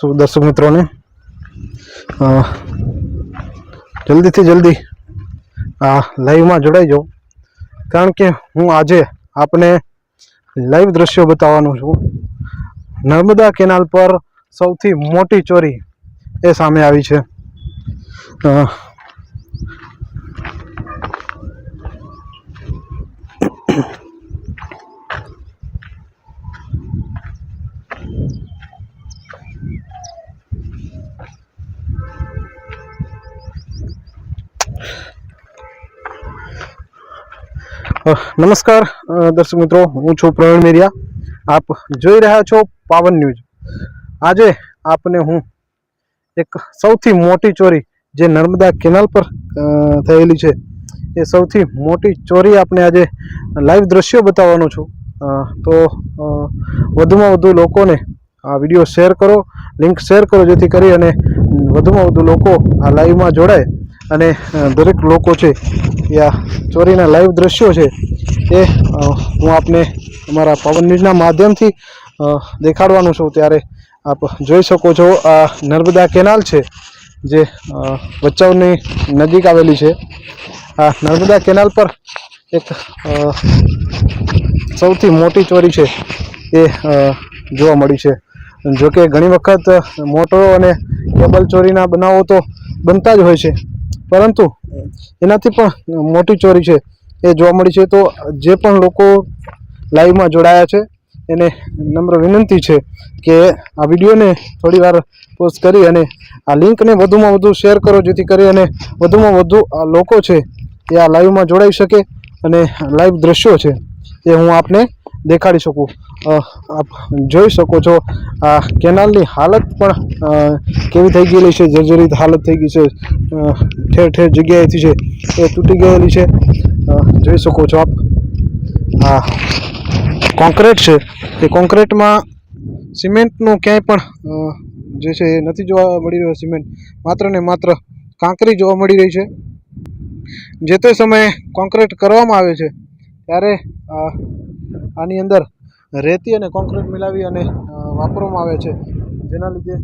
તો દર્શક મિત્રોને જલ્દીથી જલ્દી આ લાઈવમાં જોડાઈ જાઉં કારણ કે હું આજે આપને લાઈવ દ્રશ્યો બતાવવાનો છું. નર્મદા કેનાલ પર સૌથી મોટી ચોરી એ સામે આવી છે. નમસ્કાર દર્શક મિત્રો, હું છું પ્રવીણ મેરિયા. આપ જોઈ રહ્યા છો પાવન ન્યૂઝ. આજે આપને હું એક સૌથી મોટી ચોરી જે નર્મદા કેનાલ પર થયેલી છે, એ સૌથી મોટી ચોરી આપણે આજે લાઈવ દ્રશ્યો બતાવવાનો છું. તો વધુમાં વધુ લોકોને આ વીડિયો શેર કરો, લિંક શેર કરો જેથી કરી અને વધુમાં વધુ લોકો આ લાઈવમાં જોડાય. અને દરેક લોકો છે, એ આ ચોરીના લાઈવ દ્રશ્યો છે, એ હું આપને અમારા પવન ન્યૂઝના માધ્યમથી દેખાડવાનું છું. ત્યારે આપ જોઈ શકો છો, આ નર્મદા કેનાલ છે, જે ભચાઉની નજીક આવેલી છે. આ નર્મદા કેનાલ પર એક સૌથી મોટી ચોરી છે, એ જોવા મળી છે. જોકે ઘણી વખત મોટરો અને કેબલ ચોરીના બનાવો તો બનતા જ હોય છે. પરંતુ એનાથી પણ મોટી ચોરી છે. એ જોવા મળી છે તો જે પણ લોકો લાઈવમાં જોડાયા છે, એને નમ્ર વિનંતી છે કે આ વિડીયોને થોડી વાર પોસ્ટ કરી અને આ લિંકને વધુમાં વધુ શેર કરો, જેથી કરી અને વધુમાં વધુ આ લોકો છે એ આ લાઈવમાં જોડાઈ શકે અને લાઈવ દ્રશ્યો છે એ હું આપને દેખાડી શકું. આપ જોઈ શકો છો, આ કેનાલની હાલત પણ કેવી થઈ ગયેલી છે, જર્જરિત હાલત થઈ ગઈ છે ઠેર ઠેર જગ્યાએથી છે, એ તૂટી ગયેલી છે. જોઈ શકો છો આપ. આ કોન્ક્રીટ છે, એ કોન્ક્રીટમાં સિમેન્ટનું ક્યાંય પણ જે છે, એ નથી જોવા મળી રહ્યો સિમેન્ટ. માત્ર ને માત્ર કાંકરી જોવા મળી રહી છે. જે તે સમયે કોન્ક્રીટ કરવામાં આવે છે, ત્યારે આની અંદર રેતી અને કોન્ક્રીટ મિલાવી અને વાપરવામાં આવે છે. જેના લીધે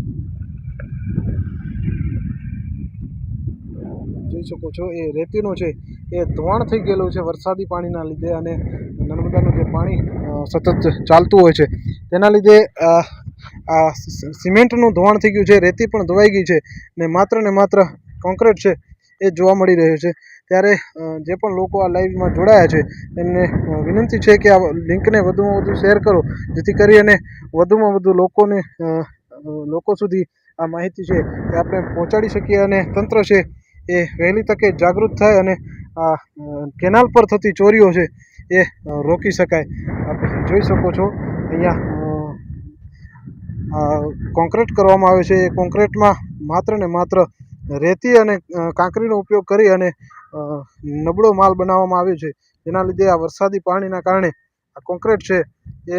જોઈ શકો છો, એ રેતીનું છે, એ ધોવાણ થઈ ગયેલું છે વરસાદી પાણીના લીધે અને નર્મદાનું જે પાણી સતત ચાલતું હોય છે. તેના લીધે આ સિમેન્ટનું ધોવાણ થઈ ગયું છે, રેતી પણ ધોવાઈ ગઈ છે ને માત્ર ને માત્ર કોન્ક્રીટ છે, એ જોવા મળી રહ્યું છે. ત્યારે જે પણ લોકો આ લાઈવમાં જોડાયા છે, એમને વિનંતી છે કે આ લિંકને વધુમાં વધુ શેર કરો, જેથી કરી અને વધુમાં વધુ લોકોને લોકો સુધી આ માહિતી છે એ આપણે પહોંચાડી શકીએ અને તંત્ર છે એ વહેલી તકે જાગૃત થાય અને આ કેનાલ પર થતી ચોરીઓ છે એ રોકી શકાય. આપ જોઈ શકો છો, અહીંયા કોન્ક્રીટ કરવામાં આવે છે. એ કોન્ક્રીટમાં માત્ર ને માત્ર રેતી અને કાંકરીનો ઉપયોગ કરી અને નબળો માલ બનાવવામાં આવ્યો છે. જેના લીધે આ વરસાદી પાણીના કારણે આ કોન્ક્રીટ છે એ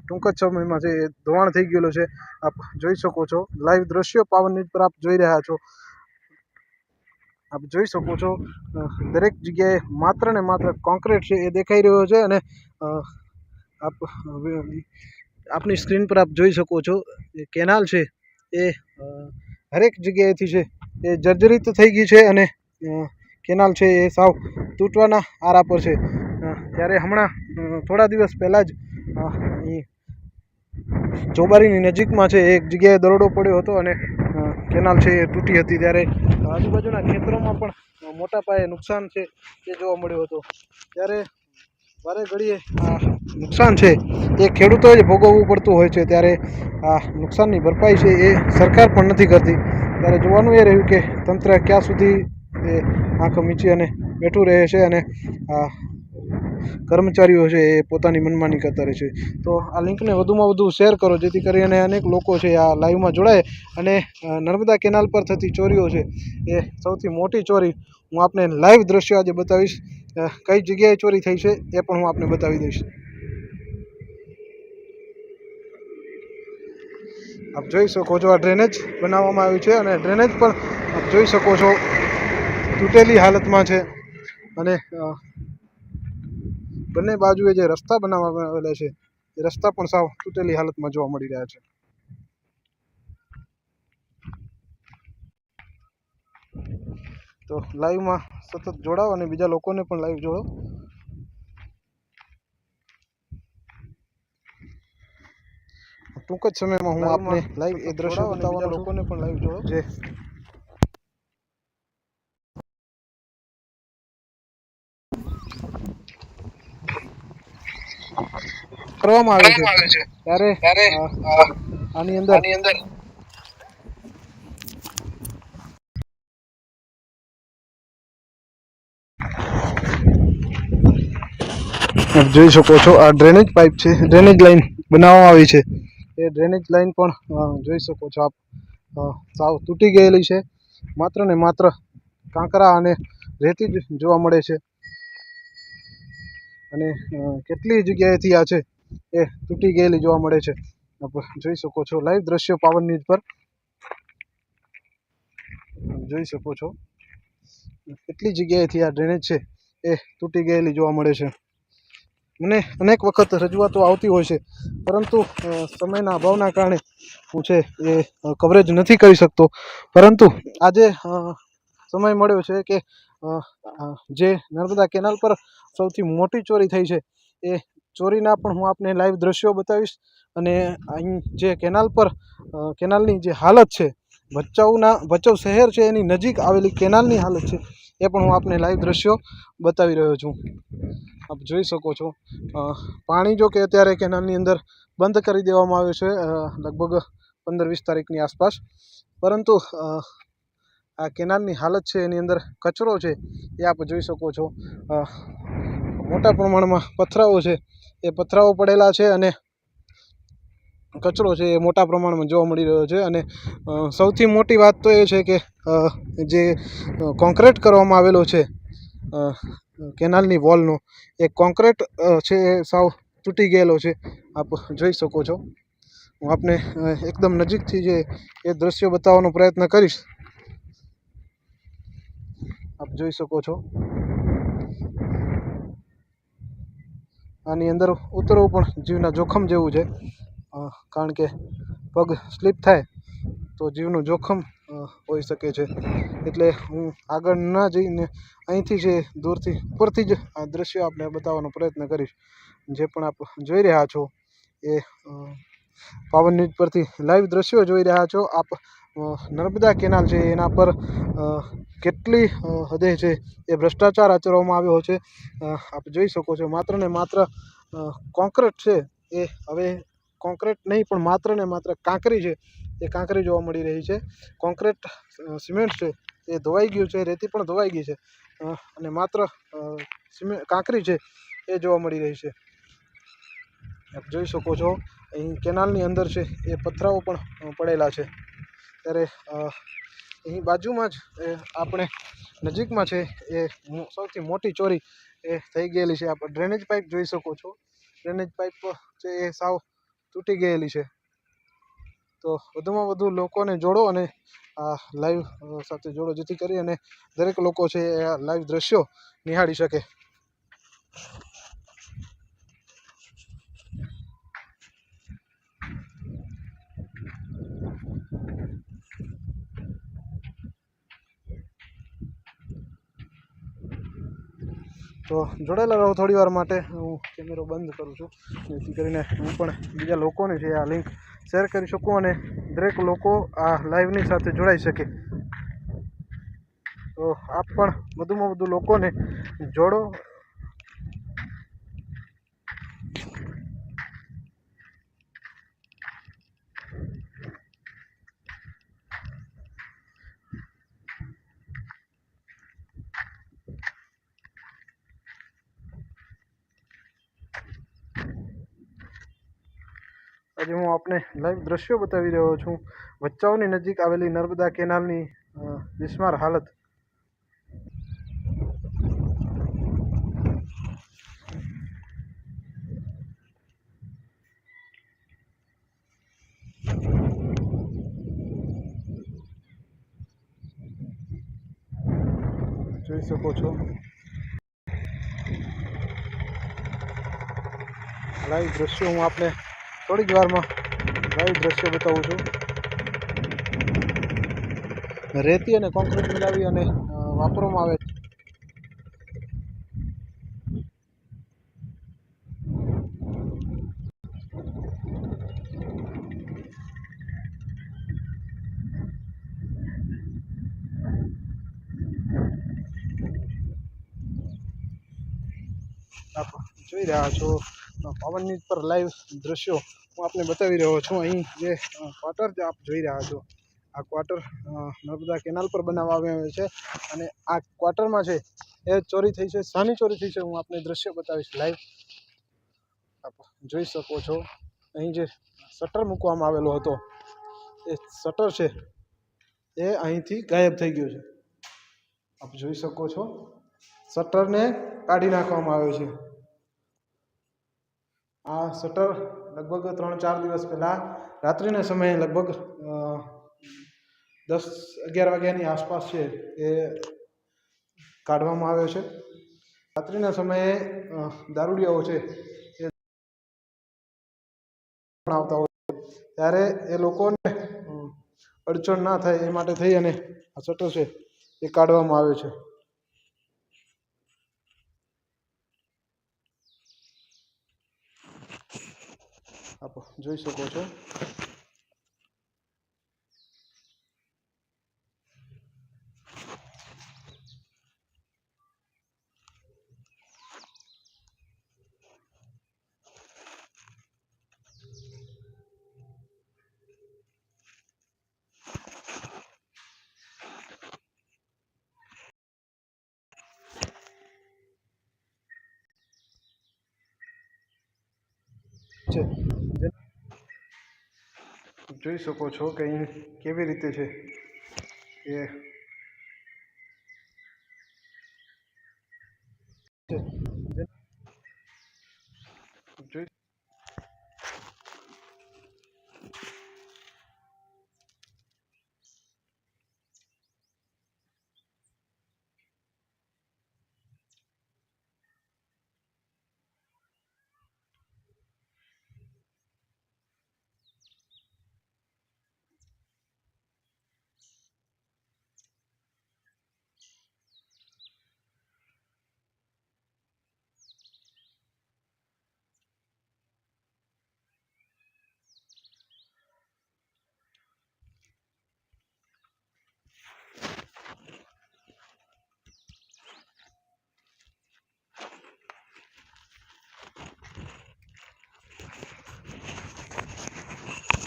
ટૂંક જ સમયમાં છે, એ ધોવાણ થઈ ગયેલું છે. આપ જોઈ શકો છો, લાઈવ દ્રશ્યો પાવન ન્યૂઝ પર આપ જોઈ રહ્યા છો. આપ જોઈ શકો છો દરેક જગ્યાએ માત્ર ને માત્ર કોન્ક્રીટ છે એ દેખાઈ રહ્યો છે અને આપ આપની સ્ક્રીન પર આપ જોઈ શકો છો કેનાલ છે એ હરેક જગ્યાએથી છે એ જર્જરિત થઈ ગઈ છે અને કેનાલ છે એ સાવ તૂટવાના આરા પર છે. ત્યારે હમણાં થોડા દિવસ પહેલાં જ ચોબારીની નજીકમાં છે, એક જગ્યાએ દરોડો પડ્યો હતો અને કેનાલ છે એ તૂટી હતી ત્યારે આજુબાજુના ખેતરોમાં પણ મોટા પાયે નુકસાન છે એ જોવા મળ્યો હતો. ત્યારે વારે ઘડીએ આ નુકસાન છે એ ખેડૂતોએ જ ભોગવવું પડતું હોય છે. ત્યારે આ નુકસાનની ભરપાઈ છે એ સરકાર પણ નથી કરતી. ત્યારે જોવાનું એ રહ્યું કે તંત્ર ક્યાં સુધી એ આંખો મીચી અને બેઠું રહે છે અને આ કર્મચારીઓ છે એ પોતાની મનમાની કરતા રહે છે. તો આ લિંકને વધુમાં વધુ શેર કરો, જેથી કરીને અનેક લોકો છે આ લાઈવમાં જોડાય અને નર્મદા કેનાલ પર થતી ચોરીઓ છે એ સૌથી મોટી ચોરી હું આપને લાઈવ દ્રશ્ય આજે બતાવીશ. કઈ જગ્યાએ ચોરી થઈ છે એ પણ હું આપને બતાવી દઈશ. આપ જોઈ શકો છો આ ડ્રેનેજ બનાવવામાં આવ્યું છે અને ડ્રેનેજ પણ આપ જોઈ શકો છો તૂટેલી હાલતમાં છે. અને બંને બાજુએ જે રસ્તા બનાવવામાં આવેલા છે, એ રસ્તા પણ સાવ તૂટેલી હાલતમાં જોવા મળી રહ્યા છે. તો લાઈવમાં સતત જોડાવો અને બીજા લોકોને પણ લાઈવ જોડો. ટૂંક જ સમયમાં હું આપને લાઈવ એ દ્રશ્ય બતાવવાનો લોકોને પણ લાઈવ જોડો. જે કરવામાં આવે છે. ત્યારે આની અંદર જોઈ શકો છો આ ડ્રેનેજ પાઇપ છે. ડ્રેનેજ લાઈન બનાવવામાં આવી છે. એ ડ્રેનેજ લાઈન પણ જોઈ શકો છો આપ. સાવ તૂટી ગયેલી છે. માત્ર ને માત્ર કાંકરા અને રેતી જ જોવા મળે છે. અને કેટલી જગ્યાએથી આ છે એ તૂટી ગયેલી જોવા મળે છે. જોઈ શકો છો લાઈવ દ્રશ્યો પાવન ન્યૂઝ પર. જોઈ શકો છો. કેટલી જગ્યાએથી આ ડ્રેનેજ છે એ તૂટી ગયેલી જોવા મળે છે. મને અનેક વખત રજૂઆતો આવતી હોય છે. પરંતુ સમયના અભાવના કારણે હું છે એ કવરેજ નથી કરી શકતો. પરંતુ, આજે સમય મળ્યો છે કે જે નર્મદા કેનાલ પર સૌથી મોટી ચોરી થઈ છે, એ ચોરીના પણ હું આપને લાઈવ દ્રશ્યો બતાવીશ. અને અહીં જે કેનાલ પર કેનાલની જે હાલત છે ભચાઉના, ભચાઉ શહેર છે, એની નજીક આવેલી કેનાલની હાલત છે, એ પણ હું આપને લાઈવ દ્રશ્યો બતાવી રહ્યો છું. આપ જોઈ શકો છો. પાણી જો કે અત્યારે કેનાલની અંદર બંધ કરી દેવામાં આવ્યું છે લગભગ પંદર વીસ તારીખની આસપાસ. પરંતુ આ કેનાલની હાલત છે, એની અંદર કચરો છે, એ આપ જોઈ શકો છો. મોટા પ્રમાણમાં પથરાઓ છે, એ પથરાઓ પડેલા છે અને કચરો છે એ મોટા પ્રમાણમાં જોવા મળી રહ્યો છે અને સૌથી મોટી વાત તો એ છે કે જે કોન્ક્રીટ કરવામાં આવેલો છે કેનાલની વોલનો એ કોન્ક્રીટ છે એ સાવ તૂટી ગયેલો છે. આપ જોઈ શકો છો. હું આપને એકદમ નજીકથી જે એ દ્રશ્યો બતાવવાનો પ્રયત્ન કરીશ. આપ જોઈ શકો છો. આની અંદર ઉતરવું પણ જીવના જોખમ જેવું છે. કારણ કે પગ સ્લીપ થાય તો જીવનું જોખમ હોઈ શકે છે. એટલે હું આગળ ન જઈને અહીંથી જે દૂરથી, ઉપરથી જ આ દૃશ્ય આપને બતાવવાનો પ્રયત્ન કરીશ. જે પણ આપ જોઈ રહ્યા છો એ પાવન ન્યૂઝ પરથી લાઈવ દ્રશ્યો જોઈ રહ્યા છો. આપ નર્મદા કેનાલ છે, એના પર કેટલી હદે છે એ ભ્રષ્ટાચાર આચરવામાં આવ્યો છે. આપ જોઈ શકો છો, માત્ર ને માત્ર કોન્ક્રીટ છે એ હવે કોન્ક્રીટ નહીં, પણ માત્ર ને માત્ર કાંકરી છે, એ કાંકરી જોવા મળી રહી છે. કોન્ક્રીટ સિમેન્ટ છે, એ ધોવાઈ ગયું છે, રેતી પણ ધોવાઈ ગઈ છે અને માત્ર સિમેન્ટ કાંકરી છે, એ જોવા મળી રહી છે. આપ જોઈ શકો છો, અહીં કેનાલની અંદર છે, એ પથરાઓ પણ પડેલા છે. ત્યારે અહીં બાજુમાં જ આપણે નજીકમાં છે, એ સૌથી મોટી ચોરી, એ થઈ ગયેલી છે. આપણે ડ્રેનેજ પાઇપ જોઈ શકો છો. ડ્રેનેજ પાઇપ છે, એ સાવ તૂટી ગયેલી છે. તો વધુમાં વધુ લોકોને જોડો અને આ લાઈવ સાથે જોડો, જેથી કરી અને દરેક લોકો છે એ આ લાઈવ દ્રશ્યો નિહાળી શકે. તો જોડાયેલા રહો થોડી વાર માટે. હું કેમેરો બંધ કરું છું. જેથી કરીને હું પણ બીજા લોકોને છે આ લિંક શેર કરી શકું અને દરેક લોકો આ લાઈવની સાથે જોડાઈ શકે. તો આપ પણ વધુમાં વધુ લોકોને જોડો આજે હું આપને લાઈવ દ્રશ્યો બતાવી રહ્યો છું. ભચાઉની નજીક આવેલી નર્મદા કેનાલની બિસ્માર હાલત. જોઈ શકો છો. લાઈવ દ્રશ્યો હું આપને થોડી જ વારમાં લાઈવ દ્રશ્ય બતાવું છું. રેતી અને કોન્ક્રીટ મિલાવી અને વાપરવામાં આવે છે. જોઈ રહ્યા છો પવનની પર લાઈવ દ્રશ્યો હું આપને બતાવી રહ્યો છું. અહીં જે ક્વાર્ટર જે આપ જોઈ રહ્યા છો, આ ક્વાર્ટર નર્મદા કેનાલ પર બનાવવામાં આવ્યો છે અને આ ક્વાર્ટરમાં છે, એ ચોરી થઈ છે. શાની ચોરી થઈ છે હું આપને દ્રશ્ય બતાવીશ લાઈવ આપ જોઈ શકો છો. અહીં જે શટર મૂકવામાં આવેલો હતો, એ શટર છે, એ અહીંથી ગાયબ થઈ ગયું છે. આપ જોઈ શકો છો. શટરને કાઢી નાખવામાં આવ્યો છે. આ શટર લગભગ ત્રણ ચાર દિવસ પહેલાં રાત્રિના સમયે લગભગ દસ અગિયાર વાગ્યાની આસપાસ છે એ કાઢવામાં આવ્યો છે રાત્રિના સમયે દારૂડિયાઓ છે એ આવતા હોય. ત્યારે એ લોકોને અડચણ ના થાય એ માટે થઈ અને આ શટર છે એ કાઢવામાં આવ્યો છે આપ જોઈ શકો છો. છે જોઈ શકો છો કે અહીં કેવી રીતે છે એ. છે જે- જોઈ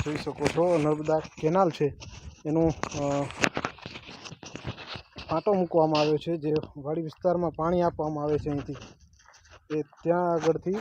જોઈ શકો છો. નર્મદા કેનાલ છે. એનું ફાંટો મૂકવામાં આવ્યો છે. જે વાડી વિસ્તારમાં પાણી આપવામાં આવે છે અહીંથી. એ ત્યાં આગળથી